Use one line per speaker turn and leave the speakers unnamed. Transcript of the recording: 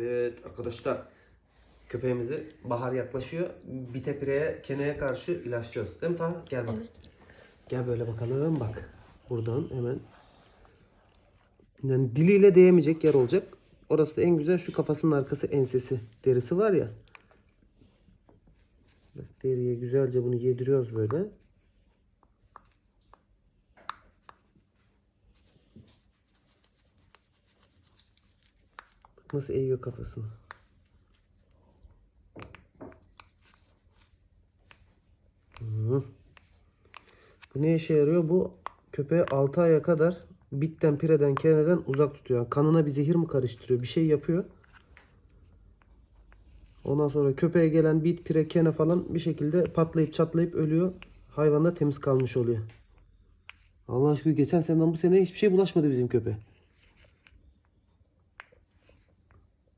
Evet arkadaşlar köpeğimizi bahar yaklaşıyor. Bitepireye, keneye karşı ilaçlıyoruz. Değil mi Taha? Gel bak.
Evet.
Gel böyle bakalım bak. Buradan hemen. Yani diliyle değemeyecek yer olacak. Orası da en güzel şu kafasının arkası ensesi. Derisi var ya. Bak deriye güzelce bunu yediriyoruz böyle. Nasıl eğiyor kafasını. Hı. Bu ne işe yarıyor? Bu köpeği 6 aya kadar bitten, pireden, keneden uzak tutuyor. Yani kanına bir zehir mi karıştırıyor? Bir şey yapıyor. Ondan sonra köpeğe gelen bit, pire, kene falan bir şekilde patlayıp çatlayıp ölüyor. Hayvan da temiz kalmış oluyor. Allah aşkına geçen seneden bu sene hiçbir şey bulaşmadı bizim köpeğe.